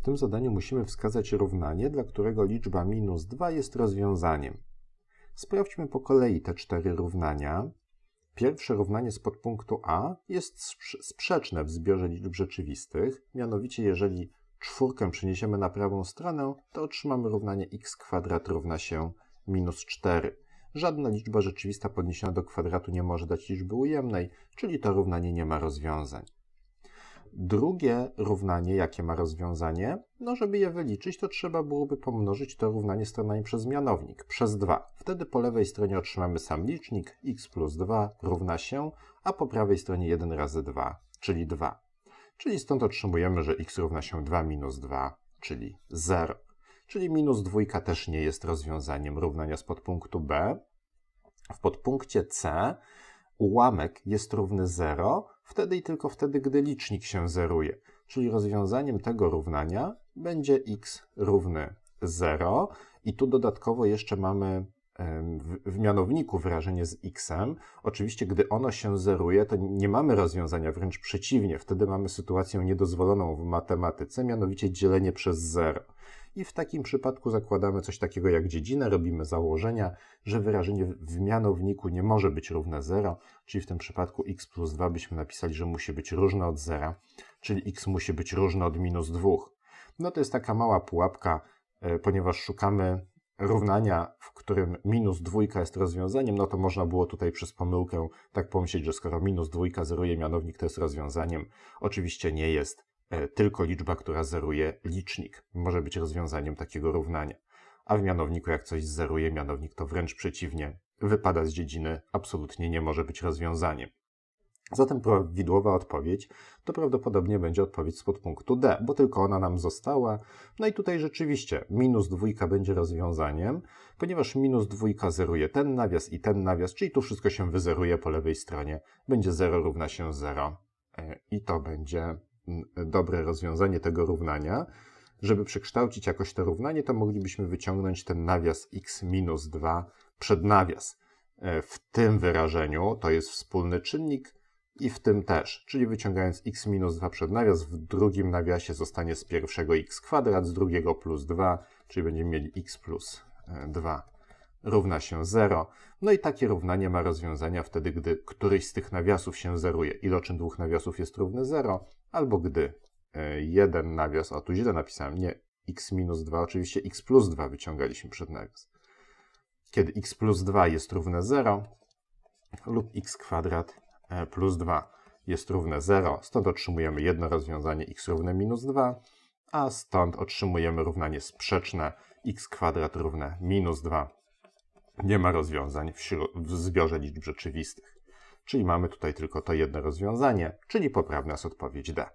W tym zadaniu musimy wskazać równanie, dla którego liczba minus 2 jest rozwiązaniem. Sprawdźmy po kolei te cztery równania. Pierwsze równanie z podpunktu A jest sprz- sprzeczne w zbiorze liczb rzeczywistych, mianowicie jeżeli czwórkę przeniesiemy na prawą stronę, to otrzymamy równanie x kwadrat równa się minus 4. Żadna liczba rzeczywista podniesiona do kwadratu nie może dać liczby ujemnej, czyli to równanie nie ma rozwiązań. Drugie równanie, jakie ma rozwiązanie? No, żeby je wyliczyć, to trzeba byłoby pomnożyć to równanie stronami przez mianownik, przez 2. Wtedy po lewej stronie otrzymamy sam licznik, x plus 2 równa się, a po prawej stronie 1 razy 2, czyli 2. Czyli stąd otrzymujemy, że x równa się 2 minus 2, czyli 0. Czyli minus dwójka też nie jest rozwiązaniem równania z podpunktu B. W podpunkcie C ułamek jest równy 0, wtedy i tylko wtedy, gdy licznik się zeruje. Czyli rozwiązaniem tego równania będzie x równy 0 i tu dodatkowo jeszcze mamy w mianowniku wyrażenie z x-em. Oczywiście, gdy ono się zeruje, to nie mamy rozwiązania, wręcz przeciwnie. Wtedy mamy sytuację niedozwoloną w matematyce, mianowicie dzielenie przez 0. I w takim przypadku zakładamy coś takiego jak dziedzinę, robimy założenia, że wyrażenie w mianowniku nie może być równe 0, czyli w tym przypadku x plus 2 byśmy napisali, że musi być różne od 0, czyli x musi być różne od minus 2. No to jest taka mała pułapka, e, ponieważ szukamy równania, w którym minus dwójka jest rozwiązaniem, no to można było tutaj przez pomyłkę tak pomyśleć, że skoro minus dwójka zeruje mianownik, to jest rozwiązaniem. Oczywiście nie jest tylko liczba, która zeruje licznik. Może być rozwiązaniem takiego równania. A w mianowniku, jak coś zeruje mianownik, to wręcz przeciwnie, wypada z dziedziny, absolutnie nie może być rozwiązaniem. Zatem prawidłowa odpowiedź to prawdopodobnie będzie odpowiedź z podpunktu D, bo tylko ona nam została. No i tutaj rzeczywiście minus dwójka będzie rozwiązaniem, ponieważ minus dwójka zeruje ten nawias i ten nawias, czyli tu wszystko się wyzeruje po lewej stronie. Będzie 0 równa się 0 e, i to będzie dobre rozwiązanie tego równania. Żeby przekształcić jakoś to równanie, to moglibyśmy wyciągnąć ten nawias x minus 2 przed nawias. E, W tym wyrażeniu to jest wspólny czynnik, i w tym też, czyli wyciągając x minus 2 przed nawias, w drugim nawiasie zostanie z pierwszego x kwadrat, z drugiego plus 2, czyli będziemy mieli x plus 2 równa się 0. No i takie równanie ma rozwiązania wtedy, gdy któryś z tych nawiasów się zeruje. Iloczyn dwóch nawiasów jest równy 0, albo gdy e, jeden nawias, o tu źle napisałem, nie x minus 2, oczywiście x plus 2 wyciągaliśmy przed nawias. Kiedy x plus 2 jest równe 0 lub x kwadrat e, plus 2 jest równe 0, stąd otrzymujemy jedno rozwiązanie x równe minus 2, a stąd otrzymujemy równanie sprzeczne x kwadrat równe minus 2. Nie ma rozwiązań w, w zbiorze liczb rzeczywistych. Czyli mamy tutaj tylko to jedno rozwiązanie, czyli poprawna jest odpowiedź D.